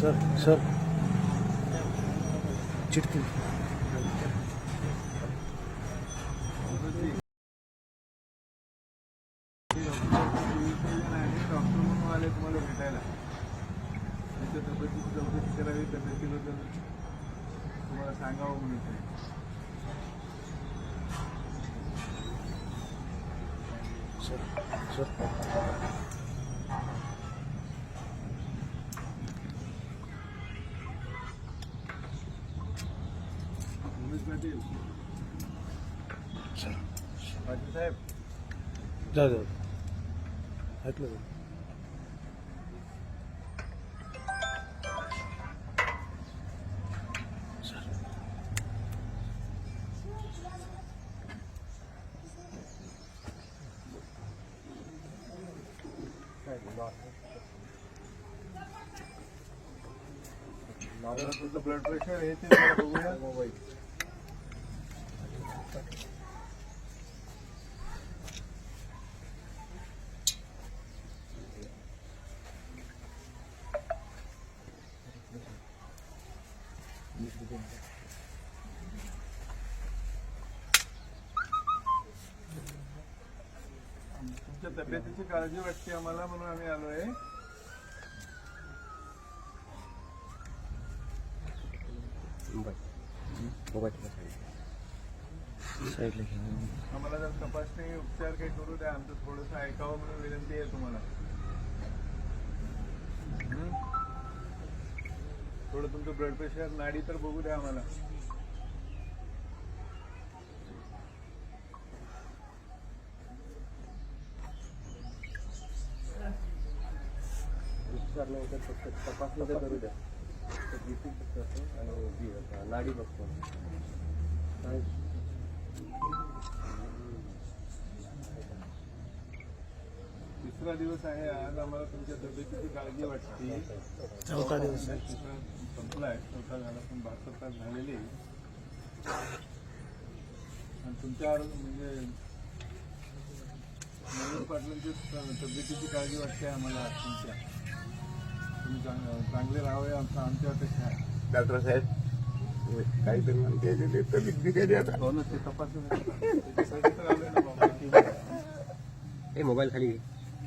Sir sir. चिटकी doctor म्हणून आले तुम्हाला भेटायला त्यांच्या तब्येतीची चौकशी करावी तब्येतीबद्दल तुम्हाला सांगावं म्हणून sir sir. Umesh Patil sir Patil साहेब जा जा ऐकलं का? सर माझं तुझं ब्लड प्रेशर हे ते जरा बघूया मोबाईल तुमच्या तब्येतीची काळजी वाटते आम्हाला म्हणून आम्ही आलोय. आम्हाला जर तपासणी उपचार काही करू द्या आमचं थोडंसं ऐकावं म्हणून विनंती आहे तुम्हाला. थोडं तुमचं ब्लड प्रेशर नाडी तर बघू द्या आम्हाला. उपचारल्यानंतर फक्त तपासणी तर करू द्या. बीपी करतो आणि नाडी बघतो. तिसरा दिवस आहे. आज आम्हाला तुमच्या तब्येतीची काळजी वाटते. चौथा दिवस आहे. तिसरा संपलाय. चौथा झाला पण बहात्तर तास झालेले. आणि तुमच्या म्हणजे मयूर पाटलांची त- तब्येतीची काळजी वाटते आम्हाला तुमच्या. तुम्ही चांग- चांगले राहावे आमचा आमच्या अपेक्षा आहे. डॉक्टर साहेब काहीतरी म्हणते ते तब्येत बिघडली आता. हो ना ते तपासून त्याच्यासाठी तर आलोय ना बाबा. ए मोबाईल खाली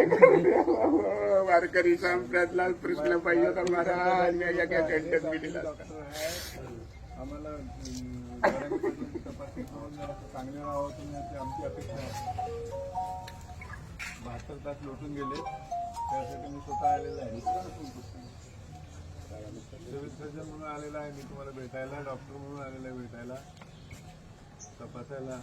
आवरत नाहीये वारकरी संप्रदातला प्रश्न पाहिजे होता महाराज. मी या काय टेन्शन मी दिला डॉक्टर आम्हाला अं, बऱ्यापैकी तपासणी चांगले राहावं तुम्ही अशी आमची अपेक्षा आहे. बहात्तर तास लोटून गेले. त्यासाठी मी स्वतः आलेला आहे. सिव्हिल सर्जन म्हणून आलेला आहे. मी तुम्हाला भेटायला डॉक्टर म्हणून आलेला आहे भेटायला. तपासायला.